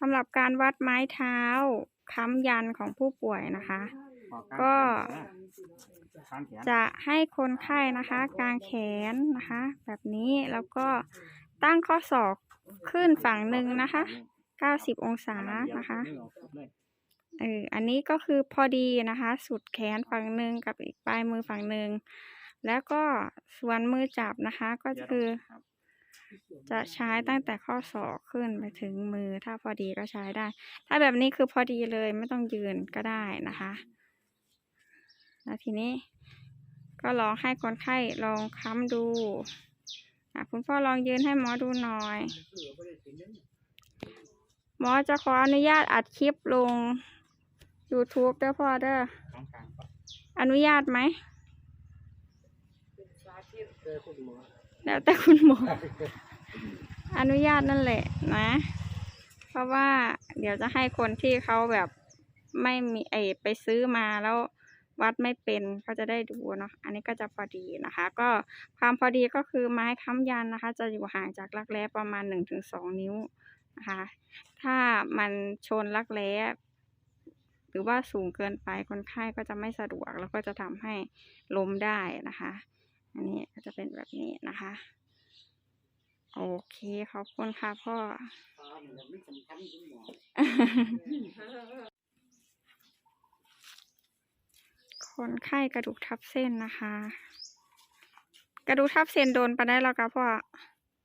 สำหรับการวัดไม้เท้าค้ำยันของผู้ป่วยนะคะ ก็ข้างแขนจะให้คนไข้นะคะกางแขนนะคะ แบบนี้แล้วก็ตั้งข้อศอกขึ้นฝั่งหนึ่งนะคะ 90 องศานะคะ เออ อันนี้ก็คือพอดีนะคะ สุดแขนฝั่งหนึ่งกับอีกปลายมือฝั่งหนึ่ง แล้วก็ส่วนมือจับนะคะก็คือ จะใช้ตั้งแต่ข้อศอกขึ้นไปถึงมือ ถ้าพอดีก็ใช้ได้ ถ้าแบบนี้คือพอดีเลยไม่ต้องยืนก็ได้นะคะ แล้วทีนี้ก็ลองให้คนไข้ลองค้ำดูอะคุณพ่อลองยืนให้หมอดูหน่อย หมอจะขออนุญาตอัดคลิปลง YouTube เด้อพ่อเด้อข้างกลางก่อน อนุญาตไหมแล้วแต่คุณหมอ อนุญาตนั่นแหละนะ เพราะว่าเดี๋ยวจะให้คนที่เขาแบบไม่มีไอไปซื้อมาแล้ววัดไม่เป็นเขาจะได้ดูเนาะอันนี้ก็จะพอดีนะคะ ก็ความพอดีก็คือไม้ค้ำยันนะคะ จะอยู่ห่างจากรักแร้ประมาณหนึ่งถึงสองนิ้วนะคะ ถ้ามันชนรักแร้หรือว่าสูงเกินไปคนไข้ก็จะไม่สะดวกแล้วก็จะทำให้ล้มได้นะคะ อันนี้ก็จะเป็นแบบนี้นะคะ โอเคขอบคุณค่ะพ่อ คนไข้กระดูกทับเส้นนะคะ กระดูกทับเส้นโดนปานได้แล้วก็พ่อ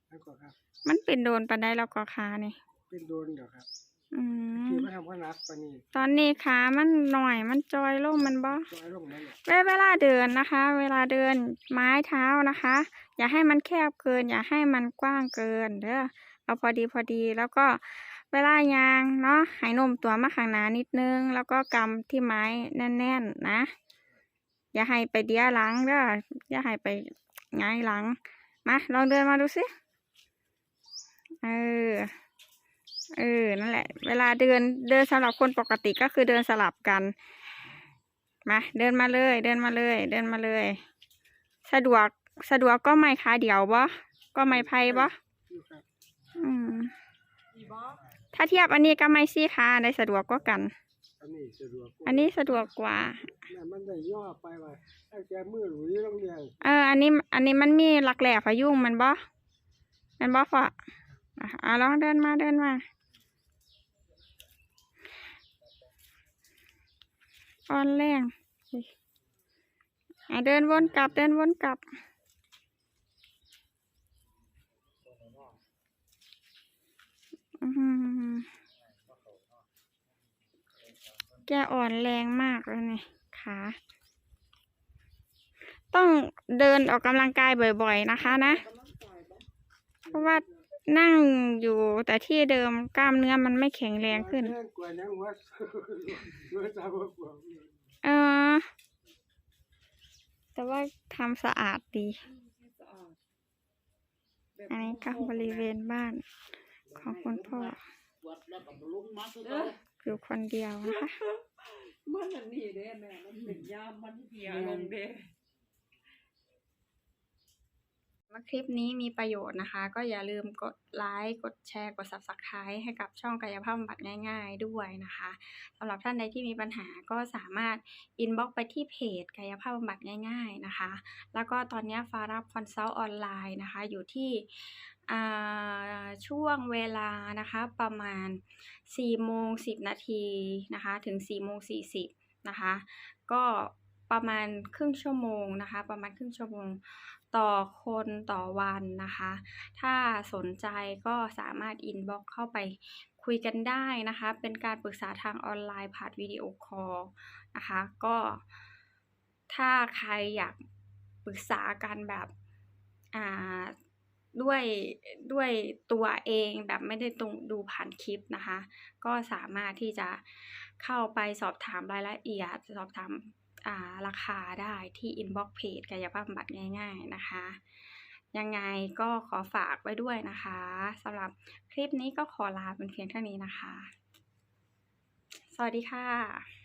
แล้วก็ครับมันเป็นโดนปานได้แล้วก็ขานี่ เป็นโดนเดี๋ยวครับ อืมที่มาทำก็นักปานนี้ตอนนี้ขามันหน่อยมันจอยลงมันบ่จอยลงนั่นแหละเวเวลาเดินนะคะ เวลาเดินไม้เท้านะคะ อย่าให้มันแคบเกิน อย่าให้มันกว้างเกินเด้อเอาพอดีพอดีแล้วก็เวลายางเนาะให้โนมตัวมาข้างหน้านิดนึง แล้วก็กำที่ไม้แน่นๆนะอย่าให้ไปเดียหลังเด้ออย่าให้ไปหงายหลังมาลองเดินมาดูสิเออ เออ นั่นแหละ เวลาเดินเดินสำหรับคนปกติก็คือเดินสลับกัน มาเดินมาเลย เดินมาเลย เดินมาเลย สะดวกสะดวกก็ไม่ขาเดียวบ่ก็ไม่ไพ่บ่อยู่ครับอืมถ้าเทียบอันนี้ก็ไม่ซี่ขาได้สะดวกก็กัน อันนี้สะดวกกว่าอันนี้สะดวกกว่าเนี่ยมันได้ย่อไปว่าถ้าแกมือหลุยโรงเรียนเออ อันนี้ อันนี้มันมีหลักแหล่พยุงมันบ่มันบ่ฟะอะอะลองเดินมาเดินมา อ่อนแรงอะเดินวนกลับเดินวนกลับอืมแกอ่อนแรงมากเลยนี่ขาต้องเดินออกกำลังกายบ่อยๆนะคะนะ เพราะว่า นั่งอยู่แต่ที่เดิมกล้ามเนื้อมันไม่แข็งแรงขึ้น เออ แต่ว่าทำสะอาดดี อันนี้ก็บริเวณบ้านของคุณพ่อ อยู่คนเดียวนะคะมันนนี้เด้แม่มันเป็นยามมันเหี่ยลงเด้ ว่าคลิปนี้มีประโยชน์นะคะ ก็อย่าลืมกดไลค์กดแชร์ กด subscribe ให้กับช่องกายภาพบำบัดง่ายๆด้วยนะคะสำหรับท่านใดที่มีปัญหาก็สามารถ inbox ไปที่เพจกายภาพบำบัดง่าย ๆนะคะ แล้วก็ตอนนี้ฟ้ารับคอนซัลท์ออนไลน์นะคะ อยู่ที่อ่าช่วงเวลานะคะประมาณ 4 โมง 10 นาทีนะคะ ถึง 4 โมง 40 นะคะ ก็ประมาณครึ่งชั่วโมงนะคะ ประมาณครึ่งชั่วโมง ต่อคนต่อวันนะคะ ถ้าสนใจก็สามารถอินบ็อกเข้าไปคุยกันได้นะคะ เป็นการปรึกษาทางออนไลน์ผ่านวิดีโอคอลนะคะ ก็ถ้าใครอยากปรึกษากันแบบอ่าด้วยด้วยตัวเองแบบไม่ได้ตรงดูผ่านคลิปนะคะ ก็สามารถที่จะเข้าไปสอบถามรายละเอียด สอบถาม ราคาได้ที่ inbox page กายภาพบำบัดง่ายๆนะคะยังไงก็ขอฝากไว้ด้วยนะคะสำหรับคลิปนี้ก็ขอลาเป็นเพียงเท่านี้นะคะ สวัสดีค่ะ